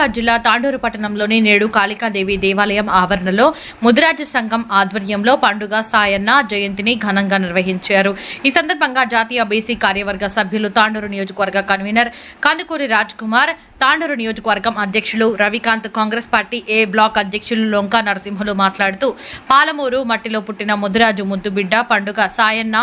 హైదరాబాద్ జిల్లా తాండూరు పట్టణంలోని నేడు కాళికాదేవి దేవాలయం ఆవరణలో ముదిరాజ సంఘం ఆధ్వర్యంలో పండుగ సాయన్న జయంతిని ఘనంగా నిర్వహించారు. ఈ సందర్భంగా జాతీయ బీసీ కార్యవర్గ సభ్యులు తాండూరు నియోజకవర్గ కన్వీనర్ కందుకూరి రాజ్ కుమార్ తాండూరు నియోజకవర్గం అధ్యక్షులు Ravikanth Congress party A block అధ్యక్షులు లొంకా నరసింహులు మాట్లాడుతూ పాలమూరు మట్టిలో పుట్టిన ముద్దురాజు ముద్దుబిడ్డ పండుగ సాయన్న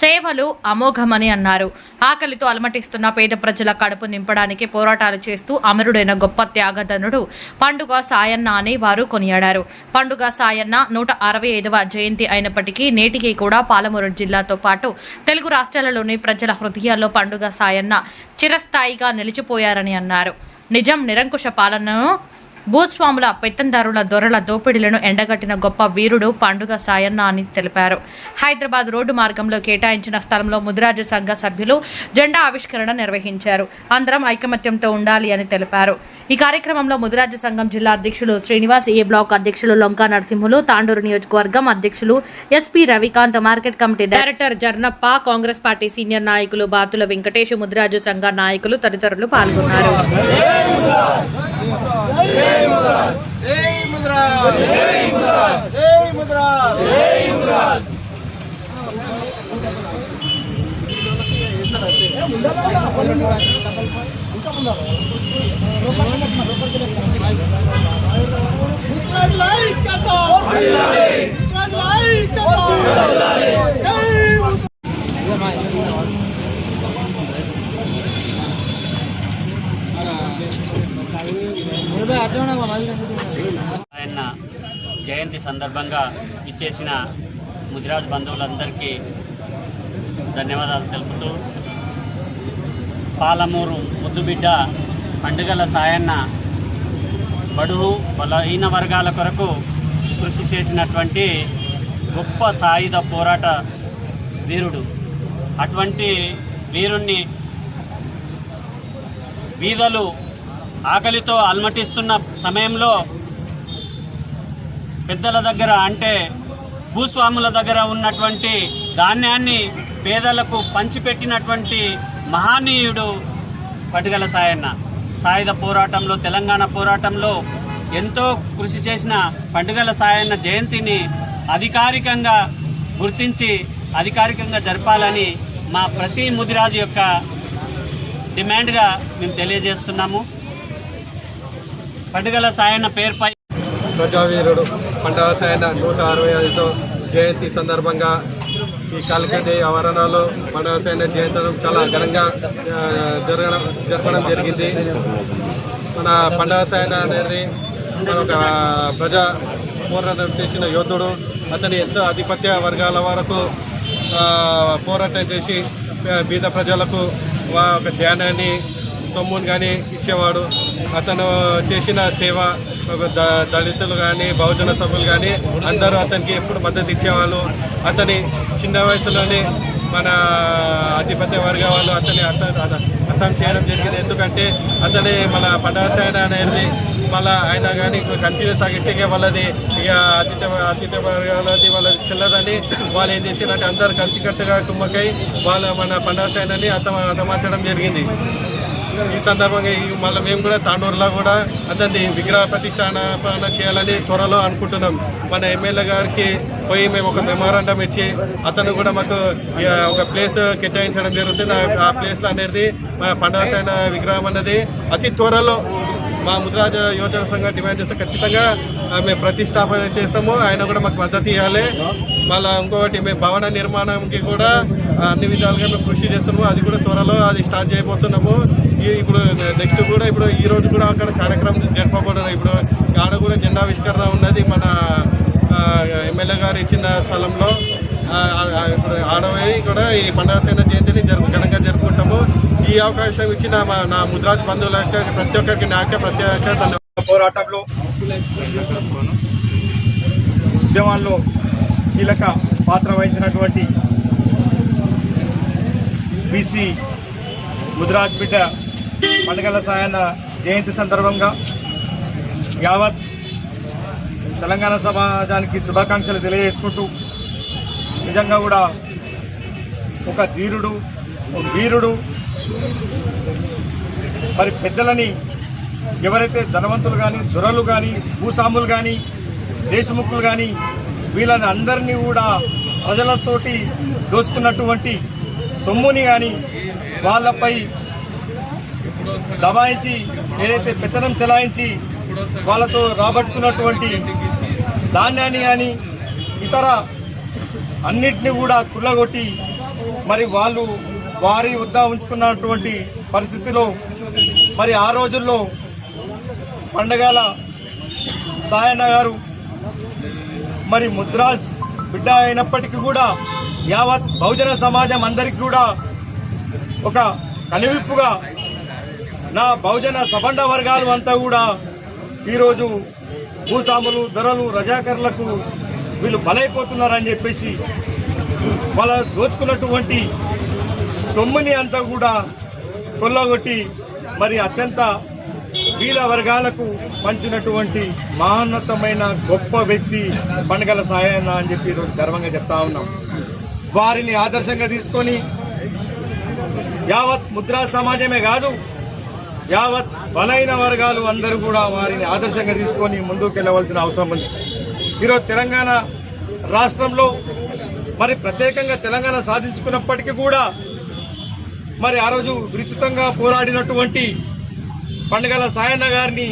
సేవలు అమోఘమని అన్నారు. ఆకలితో అలమటిస్తున్న పేద ప్రజల కడుపు నింపడానికి పోరాటాలు చేస్తూ అమరుడైన గొప్ప త్యాగధనుడు పండుగ సాయన్న అని వారు కొనియాడారు. పండుగ సాయన్న నూట అరవై ఐదవ జయంతి అయినప్పటికీ నేటికి కూడా పాలమూరు జిల్లాతో పాటు తెలుగు రాష్ట్రాలలోని ప్రజల హృదయాల్లో పండుగ సాయన్న చిరస్థాయిగా నిలిచిపోయారని అన్నారు. నిజం నిరంకుశ పాలనను భూస్వాముల పెత్తందారుల దొరల దోపిడీలను ఎండగట్టిన గొప్ప వీరుడు పండుగ సాయన్న అని తెలిపారు. హైదరాబాద్ రోడ్డు మార్గంలో కేటాయించిన స్థలంలో ముదిరాజ సంఘ సభ్యులు జెండా ఆవిష్కరణ నిర్వహించారు. అందరం ఐకమత్యంతో ఉండాలి అని తెలిపారు. ఈ కార్యక్రమంలో ముదిరాజ సంఘం జిల్లా అధ్యక్షులు శ్రీనివాస్ ఏ బ్లాక్ అధ్యక్షులు లొంకా నరసింహులు తాండూరు నియోజకవర్గం అధ్యక్షులు SP Ravikanth market committee director Jarnappa Congress party senior నాయకులు బాతుల వెంకటేష్ ముదిరాజు సంఘ నాయకులు తదితరులు పాల్గొన్నారు. జై ముద్రా జై ముద్రా జై ముద్రా జై ముద్రా ఆయన జయంతి సందర్భంగా ఇచ్చేసిన ముదిరాజ్ బంధువులందరికీ ధన్యవాదాలు తెలుపుతూ పాలమూరు ముద్దుబిడ్డ పండుగల సాయన్న బడుగు బలహీన వర్గాల కొరకు కృషి చేసినటువంటి గొప్ప సాయుధ పోరాట వీరుడు. అటువంటి వీరుణ్ణి వీధలు ఆకలితో అల్మటిస్తున్న సమయంలో పెద్దల దగ్గర అంటే భూస్వాముల దగ్గర ఉన్నటువంటి ధాన్యాన్ని పేదలకు పంచిపెట్టినటువంటి మహానీయుడు పట్టుగల సాయన్న. సాయుధ పోరాటంలో తెలంగాణ పోరాటంలో ఎంతో కృషి చేసిన పండుగల సాయన్న జయంతిని అధికారికంగా గుర్తించి అధికారికంగా జరపాలని మా ప్రతి ముదిరాజు యొక్క డిమాండ్గా మేము తెలియజేస్తున్నాము. పండుగల సాయన్న పేరుపై ప్రజావీరుడు పండవసాయన నూట అరవై ఐదో జయంతి సందర్భంగా ఈ కాలికదే ఆవరణలో పండవసాయన జయంతి చాలా ఘనంగా జరగడం జరపడం జరిగింది. మన పండవసాయన అనేది మన ఒక ప్రజా పోరాటం చేసిన యోధుడు. అతని ఎంతో ఆధిపత్య వర్గాల వరకు పోరాటం చేసి బీద ప్రజలకు ఒక ధ్యానాన్ని సొమ్మును కానీ ఇచ్చేవాడు. అతను చేసిన సేవ ద- దళితులు కానీ బహుజన సభ్యులు కానీ అందరూ అతనికి ఎప్పుడు మద్దతు ఇచ్చేవాళ్ళు. అతని చిన్న వయసులోనే మన ఆధిపత్య వర్గ వాళ్ళు అతని అర్థం అర్థం చేయడం జరిగింది. ఎందుకంటే అతని మన పటాసాయన అనేది మళ్ళా ఆయన కానీ కంటిన్యూ సాగిస్తే వాళ్ళది ఇక అతిథ్య అతిథ్య వర్గాలది వాళ్ళది చెల్లదని వాళ్ళు ఏం చేసినట్టు అందరు కలిసికట్టుగా కుమ్మకై వాళ్ళ మన పండగసాయనని అర్థం అర్థమార్చడం జరిగింది. ఈ సందర్భంగా ఈ మళ్ళీ మేము కూడా తాండూరులో కూడా అతని విగ్రహ ప్రతిష్టాన చేయాలని త్వరలో అనుకుంటున్నాం. మన ఎమ్మెల్యే గారికి పోయి మేము ఒక మెమోరాండం ఇచ్చి అతను కూడా మాకు ఒక ప్లేస్ కేటాయించడం జరుగుతుంది. ఆ- ప్లేస్లో అనేది మన పండగ విగ్రహం అన్నది అతి త్వరలో మా ముద్రాజ యోజన సంఘం డిమాండ్ చేస్తే ఖచ్చితంగా మేము ప్రతిష్టాపన చేస్తాము. ఆయన కూడా మాకు మద్దతు ఇవ్వాలి. మళ్ళీ ఇంకొకటి మేము భవన నిర్మాణంకి కూడా అన్ని విధాలుగా మేము కృషి చేస్తున్నాము. అది కూడా త్వరలో అది స్టార్ట్ చేయబోతున్నాము. ఇప్పుడు నెక్స్ట్ కూడా ఇప్పుడు ఈ రోజు కూడా అక్కడ కార్యక్రమం జరపబడదు ఇప్పుడు ఆడ కూడా జెండావిష్కరణ ఉన్నది మన ఎమ్మెల్యే గారు ఇచ్చిన స్థలంలో. ఇప్పుడు ఆడవి కూడా ఈ పండాసేన జయంతిని జరుపు ఘనంగా జరుపుకుంటాము. ఈ అవకాశం ఇచ్చిన మా నా ముద్రాజ్ బంధువులకి ప్రతి ఒక్కరికి నాకే ప్రత్యేక ఒక్కరి పోరాటంలో ఉద్యమాల్లో కీలక పాత్ర వహించినటువంటి బీసీ గుజరాత్ బిడ్డ పండుగల సాయన్న జయంతి సందర్భంగా యావత్ తెలంగాణ సమాజానికి శుభాకాంక్షలు తెలియజేసుకుంటూ నిజంగా కూడా ఒక ధీరుడు ఒక వీరుడు మరి పెద్దలని ఎవరైతే ధనవంతులు కానీ దొరలు కానీ భూస్వాములు కానీ దేశముఖులు కానీ వీళ్ళని అందరినీ కూడా ప్రజలతోటి దోచుకున్నటువంటి సొమ్ముని కానీ వాళ్ళపై దబాయించి ఏదైతే పెత్తనం చెలాయించి వాళ్ళతో రాబట్టుకున్నటువంటి ధాన్యాన్ని కానీ ఇతర అన్నిటిని కూడా కుళ్ళగొట్టి మరి వాళ్ళు వారి వద్ద ఉంచుకున్నటువంటి పరిస్థితిలో మరి ఆ రోజుల్లో పండగల సాయన్న గారు మరి ముద్రాస్ బిడ్డ అయినప్పటికీ కూడా యావత్ బహుజన సమాజం అందరికీ కూడా ఒక కనివిప్పుగా నా బహుజన సబండ వర్గాలు అంతా కూడా ఈరోజు భూస్వాములు ధరలు రజాకర్లకు వీళ్ళు బలైపోతున్నారని చెప్పేసి వాళ్ళ దోచుకున్నటువంటి సొమ్ముని అంతా కూడా కొల్లగొట్టి మరి అత్యంత బీద వర్గాలకు పంచినటువంటి మహోన్నతమైన గొప్ప వ్యక్తి పండగల సాయన్న అని చెప్పి ఈరోజు గర్వంగా చెప్తా ఉన్నాం. వారిని ఆదర్శంగా తీసుకొని యావత్ ముద్రా సమాజమే కాదు యావత్ బలైన వర్గాలు అందరూ కూడా వారిని ఆదర్శంగా తీసుకొని ముందుకు వెళ్ళవలసిన అవసరం ఉంది. ఈరోజు తెలంగాణ రాష్ట్రంలో మరి ప్రత్యేకంగా తెలంగాణ సాధించుకున్నప్పటికీ కూడా మరి ఆ రోజు విస్తృతంగా పోరాడినటువంటి పండుగల సాయన్న గారిని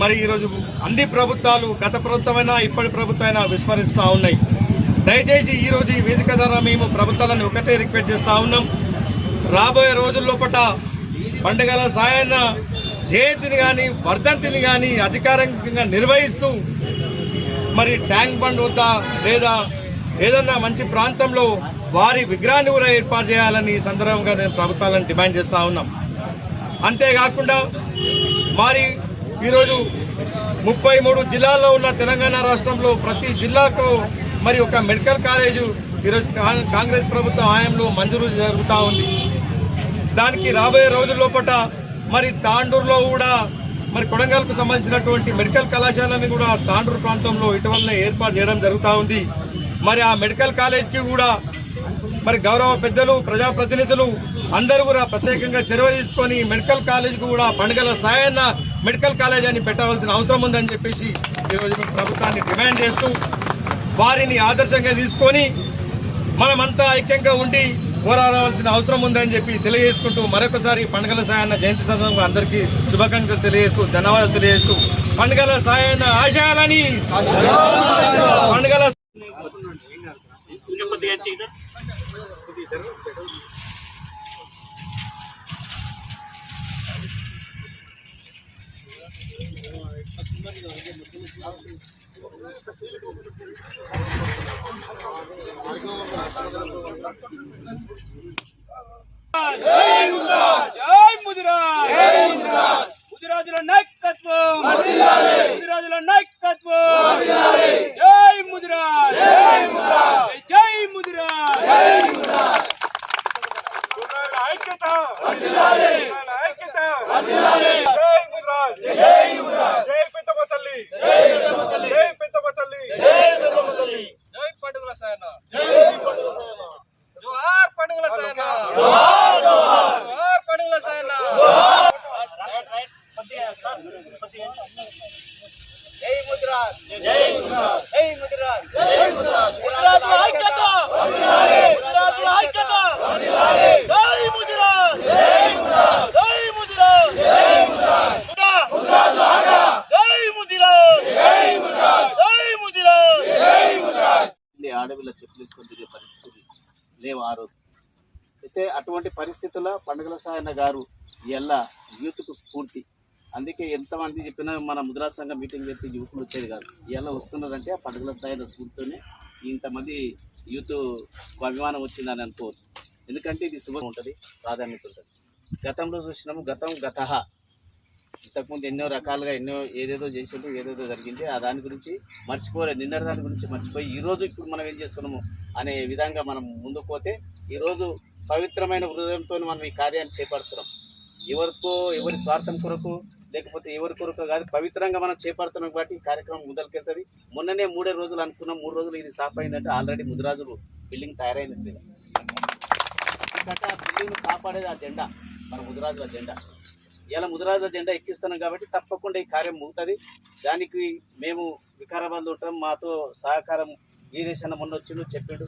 మరి ఈరోజు అన్ని ప్రభుత్వాలు గత ప్రభుత్వమైనా ఇప్పటి ప్రభుత్వమైనా విస్మరిస్తూ ఉన్నాయి. దయచేసి ఈరోజు ఈ వేదిక ద్వారా మేము ప్రభుత్వాలను ఒకటే రిక్వెస్ట్ చేస్తూ ఉన్నాం. రాబోయే రోజుల్లోపట పండుగల సాయన్న జయంతిని కానీ వర్ధంతిని కానీ అధికారికంగా నిర్వహిస్తూ మరి ట్యాంక్ బండ్ వద్ద లేదా ఏదన్నా మంచి ప్రాంతంలో వారి విగ్రహాన్ని కూడా ఏర్పాటు చేయాలని సందర్భంగా నేను ప్రభుత్వాలను డిమాండ్ చేస్తూ ఉన్నాం. అంతేకాకుండా మరి ఈరోజు ముప్పై మూడు జిల్లాల్లో ఉన్న తెలంగాణ రాష్ట్రంలో ప్రతి జిల్లాకు మరి ఒక మెడికల్ కాలేజు ఈరోజు కా- కాంగ్రెస్ ప్రభుత్వం హయాంలో మంజూరు జరుగుతూ ఉంది. దానికి రాబోయే రోజుల్లోపట మరి తాండూరులో కూడా మరి కొడంగల్కు సంబంధించినటువంటి మెడికల్ కళాశాలని కూడా తాండూరు ప్రాంతంలో ఇటీవలనే ఏర్పాటు చేయడం జరుగుతూ ఉంది. మరి ఆ మెడికల్ కాలేజ్కి కూడా మరి గౌరవ పెద్దలు ప్రజాప్రతినిధులు అందరూ కూడా ప్రత్యేకంగా చొరవ తీసుకొని మెడికల్ కాలేజ్కి కూడా పండుగల సాయన్న మెడికల్ కాలేజ్ అని పెట్టవలసిన అవసరం ఉందని చెప్పేసి ఈరోజు మేము ప్రభుత్వాన్ని డిమాండ్ చేస్తూ వారిని ఆదర్శంగా తీసుకొని మనమంతా ఐక్యంగా ఉండి పోరాడవలసిన అవసరం ఉందని చెప్పి తెలియజేసుకుంటూ మరొకసారి పండుగల సాయన్న జయంతి సందర్భంగా అందరికీ శుభాకాంక్షలు తెలియజేస్తూ ధన్యవాదాలు తెలియజేస్తూ పండుగల సాయన్న ఆశయాలని పండుగల కొద్దిగా టీచర్ టీచర్ గుజరాజుల నాయకత్వం గుజరాజుల నాయకత్వం అయితే అటువంటి పరిస్థితుల్లో పండుగల సాయన్న గారు ఎలా యూత్కు స్ఫూర్తి. అందుకే ఎంతమంది చెప్పినా మన ముద్రా సంఘం మీటింగ్ పెడితే యువకులు వచ్చేది కాదు. ఎలా వస్తున్నారంటే ఆ పండుగల సాయన స్ఫూర్తితోనే ఇంతమంది యూత్ అభిమానం వచ్చిందని అనుకోవచ్చు. ఎందుకంటే ఇది శుభం ఉంటుంది ప్రాధాన్యత ఉంటుంది. గతంలో చూసినాము గతం గత. ఇంతకుముందు ఎన్నో రకాలుగా ఎన్నో ఏదేదో చేసిందో ఏదేదో జరిగింది. ఆ దాని గురించి మర్చిపోలేదు నిన్నటి దాని గురించి మర్చిపోయి ఈ రోజు ఇప్పుడు మనం ఏం చేస్తున్నాము అనే విధంగా మనం ముందుకు పోతే ఈరోజు పవిత్రమైన హృదయంతో మనం ఈ కార్యాన్ని చేపడుతున్నాం. ఎవరికో ఎవరి స్వార్థం కొరకు లేకపోతే ఎవరి కొరకు కాదు పవిత్రంగా మనం చేపడుతున్నాం కాబట్టి ఈ కార్యక్రమం ముందరికెళ్తుంది. మొన్ననే మూడే రోజులు అనుకున్నాం మూడు రోజులు ఇది సాఫ్ అయిందంటే ఆల్రెడీ ముదిరాజులు బిల్డింగ్ తయారైంది ఎందుకంటే ఆ బిల్డింగ్ కాపాడేది ఆ జెండా మన ముదిరాజుల జెండా. ఇలా ముదిరాజుల జెండా ఎక్కిస్తున్నాం కాబట్టి తప్పకుండా ఈ కార్యం ముగుతుంది. దానికి మేము వికారాబాద్లో ఉంటాం మాతో సహకారం వీరేశన్న మొన్న వచ్చిండు చెప్పిండు.